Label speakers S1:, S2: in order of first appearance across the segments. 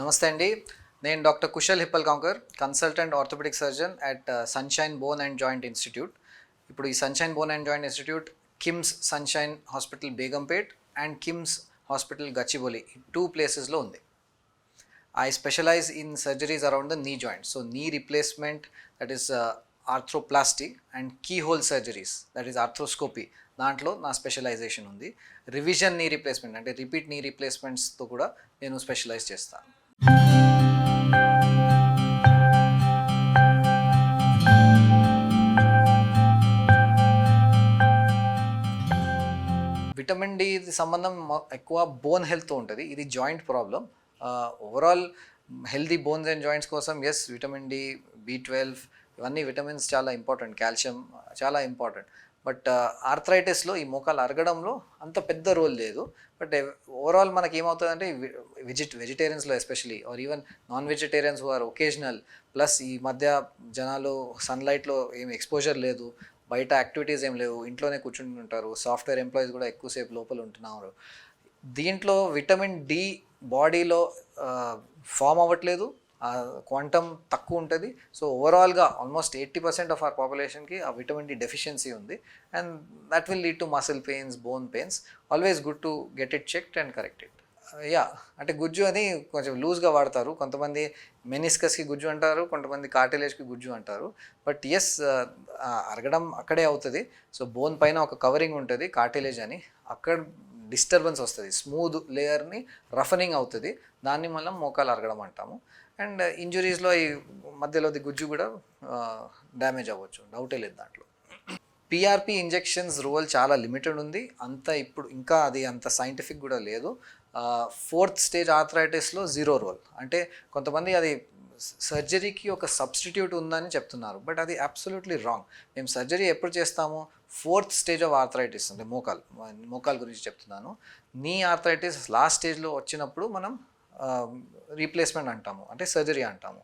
S1: నమస్తే అండి. నేను doctor Kushal Hippalgaonkar consultant orthopaedic surgeon at Sunshine bone and joint institute ఇప్పుడు ఈ Sunshine bone and joint institute KIMS Sunshine hospital Begumpet and KIMS hospital Gachibowli two ప్లేసెస్లో ఉంది. I specialise in surgeries around the knee joint so knee replacement that is arthroplasty and keyhole surgeries that is arthroscopy దాంట్లో నా specialisation ఉంది. Revision knee replacement అంటే repeat నీ రీప్లేస్మెంట్స్తో కూడా నేను specialise చేస్తాను. విటమిన్ డి సంబంధం ఎక్కువ బోన్ హెల్త్తో ఉంటుంది. ఇది joint problem overall healthy bones and joints కోసం yes vitamin D B twelve ఇవన్నీ విటమిన్స్ చాలా ఇంపార్టెంట్ కాల్షియం చాలా ఇంపార్టెంట్ బట్ ఆర్థరైటిస్లో ఈ మోకాలు అరగడంలో అంత పెద్ద రోల్ లేదు. బట్ ఓవరాల్ మనకి ఏమవుతుందంటే వెజిట్ వెజిటేరియన్స్లో especially or even non vegetarians or occasional plus ఈ మధ్య జనాలు సన్లైట్లో ఏం ఎక్స్పోజర్ లేదు. బయట యాక్టివిటీస్ ఏం లేవు ఇంట్లోనే కూర్చుని ఉంటారు సాఫ్ట్వేర్ ఎంప్లాయీస్ కూడా ఎక్కువసేపు లోపల ఉంటున్నారు. దీంట్లో విటమిన్ డి బాడీలో ఫామ్ అవ్వట్లేదు క్వాంటమ్ తక్కువ ఉంటుంది. సో ఓవరాల్గా almost eighty percent of our పాపులేషన్కి ఆ విటమిన్ డి డెఫిషియన్సీ ఉంది. And that will lead to muscle pains bone pains always good to get it checked and correct yeah అంటే గుజ్జు అని కొంచెం లూజ్గా వాడతారు. కొంతమంది మెనిస్కస్కి గుజ్జు అంటారు కొంతమంది కార్టిలేజ్కి గుజ్జు అంటారు. బట్ ఎస్ అరగడం అక్కడే అవుతుంది. సో బోన్ పైన ఒక కవరింగ్ ఉంటుంది కార్టిలేజ్ అని. అక్కడ డిస్టర్బెన్స్ వస్తుంది. స్మూత్ లేయర్ని రఫనింగ్ అవుతుంది. దాన్ని మనం మోకాలు అరగడం అంటాము. అండ్ ఇంజురీస్లో ఈ మధ్యలోది గుజ్జు కూడా డ్యామేజ్ అవ్వచ్చు. డౌటే లేదు దాంట్లో. పిఆర్పి ఇంజెక్షన్స్ రోల్ చాలా లిమిటెడ్ ఉంది. అంత ఇప్పుడు ఇంకా అది అంత సైంటిఫిక్ కూడా లేదు. ఫోర్త్ స్టేజ్ ఆథరైటిస్లో జీరో రోల్. అంటే కొంతమంది అది సర్జరీకి ఒక సబ్స్టిట్యూట్ ఉందని చెప్తున్నారు. బట్ అది అబ్సల్యూట్లీ రాంగ్. మేము సర్జరీ ఎప్పుడు చేస్తాము? ఫోర్త్ స్టేజ్ ఆఫ్ ఆర్థరైటిస్ అంటే మోకాల్ మోకాల్ గురించి చెప్తున్నాను. నీ ఆర్థరైటిస్ లాస్ట్ స్టేజ్లో వచ్చినప్పుడు మనం రీప్లేస్మెంట్ అంటాము. అంటే సర్జరీ అంటాము.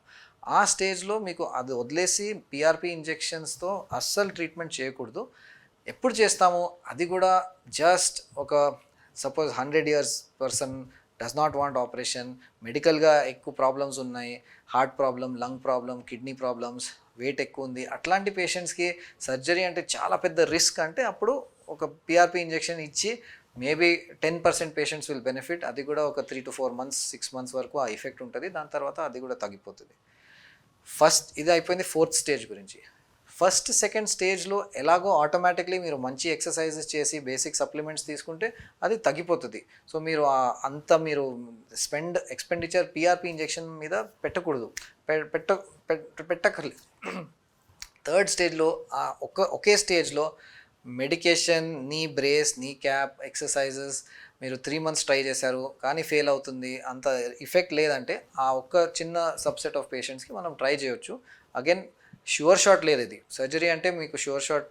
S1: ఆ స్టేజ్లో మీకు అది వదిలేసి పిఆర్పి ఇంజెక్షన్స్తో అస్సలు ట్రీట్మెంట్ చేయకూడదు. ఎప్పుడు చేస్తాము? అది కూడా జస్ట్ ఒక suppose hundred years person does not want operation మెడికల్గా ఎక్కువ ప్రాబ్లమ్స్ ఉన్నాయి heart problem lung problem kidney problems weight ఎక్కువ ఉంది. అట్లాంటి పేషెంట్స్కి సర్జరీ అంటే చాలా పెద్ద రిస్క్ అంటే అప్పుడు ఒక పిఆర్పి ఇంజెక్షన్ ఇచ్చి maybe ten percent patients will benefit. అది కూడా ఒక three to four months six months వరకు ఆ ఎఫెక్ట్ ఉంటుంది. దాని తర్వాత అది కూడా తగ్గిపోతుంది. ఫస్ట్ ఇది అయిపోయింది ఫోర్త్ స్టేజ్ గురించి. ఫస్ట్ సెకండ్ స్టేజ్లో ఎలాగో ఆటోమేటిక్లీ మీరు మంచి ఎక్సర్సైజెస్ చేసి బేసిక్ సప్లిమెంట్స్ తీసుకుంటే అది తగ్గిపోతుంది. సో మీరు అంత మీరు స్పెండ్ ఎక్స్పెండిచర్ పిఆర్పి ఇంజెక్షన్ మీద పెట్టకూడదు. పె- పెట్ట పెట్- థర్డ్ స్టేజ్లో ఆ ఒకే స్టేజ్లో medication knee brace kneecap exercises మీరు త్రీ మంత్స్ ట్రై చేశారు కానీ ఫెయిల్ అవుతుంది అంత ఇఫెక్ట్ లేదంటే ఆ ఒక్క చిన్న సబ్సెట్ ఆఫ్ పేషెంట్స్కి మనం ట్రై చేయొచ్చు. అగైన్ షూర్ షాట్ లేదు ఇది. సర్జరీ అంటే మీకు షూర్ షాట్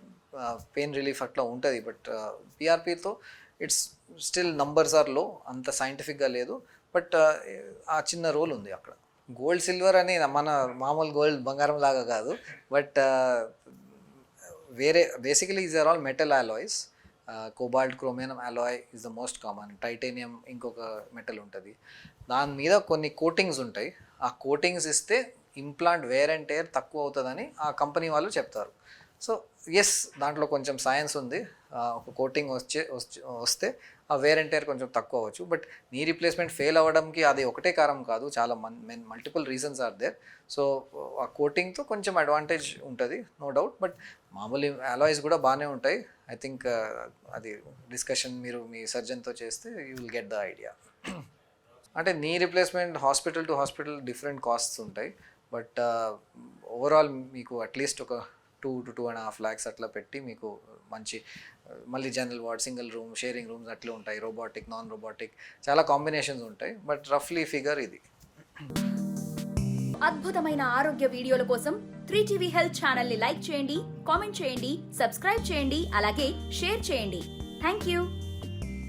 S1: పెయిన్ రిలీఫ్ అట్లా ఉంటుంది. బట్ పీఆర్పీతో ఇట్స్ స్టిల్ నంబర్స్ ఆర్లో అంత సైంటిఫిక్గా లేదు. బట్ ఆ చిన్న రోల్ ఉంది అక్కడ. గోల్డ్ సిల్వర్ అని మన మామూలు గోల్డ్ బంగారం లాగా కాదు. బట్ వేరే basically is are all metal alloys cobalt chromium alloy is the most common. Titanium ఇంకొక మెటల్ ఉంటుంది. దాని మీద కొన్ని కోటింగ్స్ ఉంటాయి. ఆ కోటింగ్స్ ఇస్తే ఇంప్లాంట్ వేర్ అండ్ టేర్ తక్కువ అవుతుందని ఆ కంపెనీ వాళ్ళు చెప్తారు. సో ఎస్ దాంట్లో కొంచెం సైన్స్ ఉంది. ఒక కోటింగ్ వచ్చే వచ్చే- వస్తే ఆ వేర్ అండ్ టేర్ కొంచెం తక్కువ అవ్వచ్చు. బట్ నీ రీప్లేస్మెంట్ ఫెయిల్ అవ్వడానికి అది ఒకటే కారణం కాదు. చాలా Mann multiple reasons are there so ఆ కోటింగ్తో కొంచెం అడ్వాంటేజ్ ఉంటుంది నో డౌట్ బట్ మామూలు అలాయిస్ కూడా బాగానే ఉంటాయి. ఐ థింక్ అది డిస్కషన్ మీరు మీ సర్జన్తో చేస్తే you will get the idea అంటే knee replacement hospital to hospital different costs ఉంటాయి. బట్ ఓవరాల్ మీకు అట్లీస్ట్ ఒక two to two and half lakhs అట్లా పెట్టి మీకు మంచి మళ్ళీ general ward single room sharing rooms అట్లా ఉంటాయి. రోబోటిక్ నాన్ రోబోటిక్ చాలా కాంబినేషన్స్ ఉంటాయి. బట్ రఫ్లీ ఫిగర్ ఇది.
S2: అద్భుతమైన ఆరోగ్య వీడియోల కోసం త్రీ టీవీ హెల్త్ ఛానల్ని లైక్ చేయండి కామెంట్ చేయండి సబ్స్క్రైబ్ చేయండి అలాగే షేర్ చేయండి. Thank you